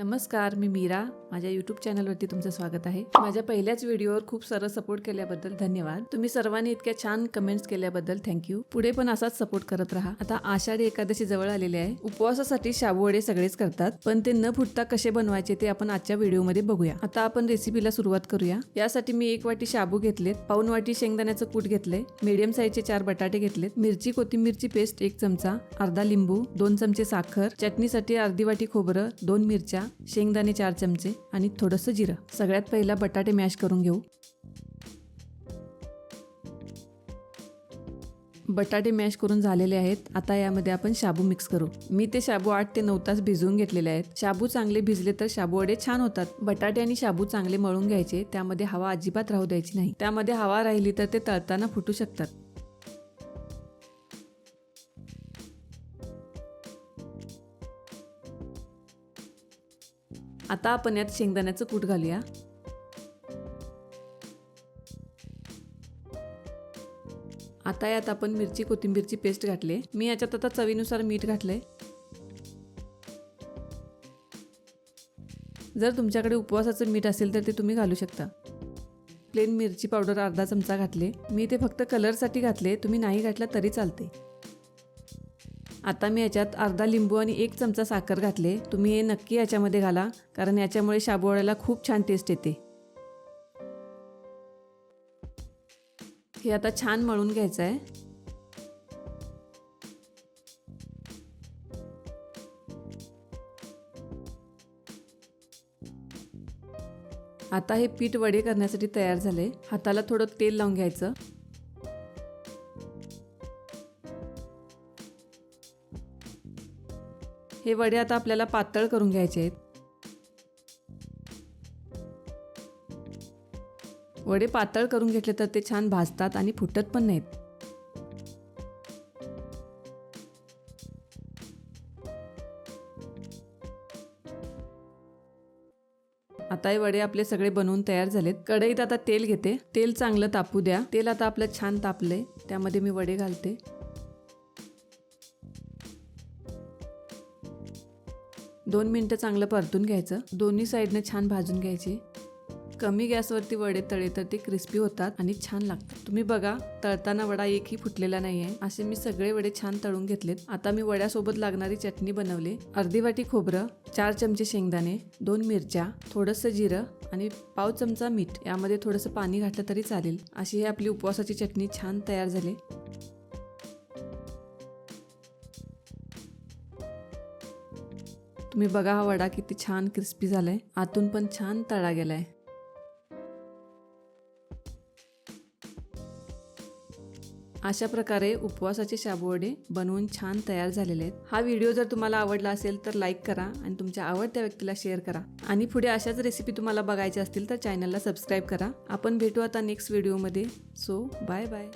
नमस्कार मी मीरा. माझ्या युट्यूब चॅनलवरती तुमचं स्वागत आहे. माझ्या पहिल्याच व्हिडिओवर खूप सारं सपोर्ट केल्याबद्दल धन्यवाद. तुम्ही सर्वांनी इतक्या छान कमेंट्स केल्याबद्दल थँक्यू पुढे पण असाच सपोर्ट करत राहा. आता आषाढी एकादशी जवळ आलेली आहे. उपवासासाठी शाबूवडे सगळेच करतात पण ते न फुटता कसे बनवायचे ते आपण आजच्या व्हिडिओमध्ये बघूया. आता आपण रेसिपीला सुरुवात करूया. यासाठी मी एक वाटी शाबू घेतलेत पाऊन वाटी शेंगदाण्याचं कूट घेतले मीडियम साईजचे चार बटाटे घेतलेत मिरची कोथिंबीरची पेस्ट एक चमचा अर्धा लिंबू दोन चमचे साखर चटणीसाठी अर्धी वाटी खोबरं दोन मिरच्या शेंगदाणे चार चमचे आणि थोडंसं जिरं. सगळ्यात पहिला बटाटे मॅश करून घेऊ. बटाटे मॅश करून झालेले आहेत. आता यामध्ये आपण शाबू मिक्स करू. मी ते शाबू आठ ते नऊ तास भिजवून घेतलेले आहेत. शाबू चांगले भिजले तर शाबू वडे छान होतात. बटाटे आणि शाबू चांगले मळून घ्यायचे. त्यामध्ये हवा अजिबात राहू द्यायची नाही. त्यामध्ये हवा राहिली तर ते तळताना फुटू शकतात. आता आपण यात शेंगदाण्याचं कूट घालूया. आता यात आपण मिरची कोथिंबीरची पेस्ट घातली. मी याच्यात आता चवीनुसार मीठ घातलंय. जर तुमच्याकडे उपवासाचं मीठ असेल तर ते तुम्ही घालू शकता. प्लेन मिरची पावडर अर्धा चमचा घातले. मी ते फक्त कलरसाठी घातले. तुम्ही नाही घातला तरी चालते. आता मी याच्यात अर्धा लिंबू आणि एक चमचा साखर घातले. तुम्ही हे नक्की याच्यामध्ये घाला कारण याच्यामुळे शाबूवड्याला खूप छान टेस्ट येते. हे आता छान मळून घ्यायचं आहे आता हे पीठ वडे करण्यासाठी तयार झाले. हाताला थोडं तेल लावून घ्यायचं. हे वडे आता आपल्याला पातळ करून घ्यायचे आहेत. वडे पातळ करून घेतले तर ते छान भाजतात आणि फुटत पण नाहीत. आता हे वडे आपले सगळे बनवून तयार झालेत. कढईत आता तेल घेते. तेल चांगलं तापू द्या. तेल आता आपलं छान तापले त्यामध्ये मी वडे घालते. दोन मिनटं चांगलं परतून घ्यायचं. दोन्ही साईडनं छान भाजून घ्यायचे. कमी गॅसवरती वडे तळे तर ते क्रिस्पी होतात आणि छान लागतात. तुम्ही बघा तळताना वडा एकही फुटलेला नाही आहे असे मी सगळे वडे छान तळून घेतलेत. आता मी वड्यासोबत लागणारी चटणी बनवली. अर्धी वाटी खोबरं चार चमचे शेंगदाणे दोन मिरच्या थोडंसं जिरं आणि पाव चमचा मीठ. यामध्ये थोडंसं पाणी घातलं तरी चालेल. अशी ही आपली उपवासाची चटणी छान तयार झाली. तुम्ही बघा हा वडा किती छान क्रिस्पी झालाय. आतून पण छान तळा गेलाय. अशा प्रकारे उपवासाचे शाबूवडे बनवून छान तयार झालेले आहेत. हा व्हिडिओ जर तुम्हाला आवडला असेल तर लाईक करा आणि तुमच्या आवडत्या व्यक्तीला शेअर करा. आणि पुढे अशाच रेसिपी तुम्हाला बघायच्या असतील तर चॅनलला सबस्क्राईब करा. आपण भेटू आता नेक्स्ट व्हिडिओमध्ये सो बाय बाय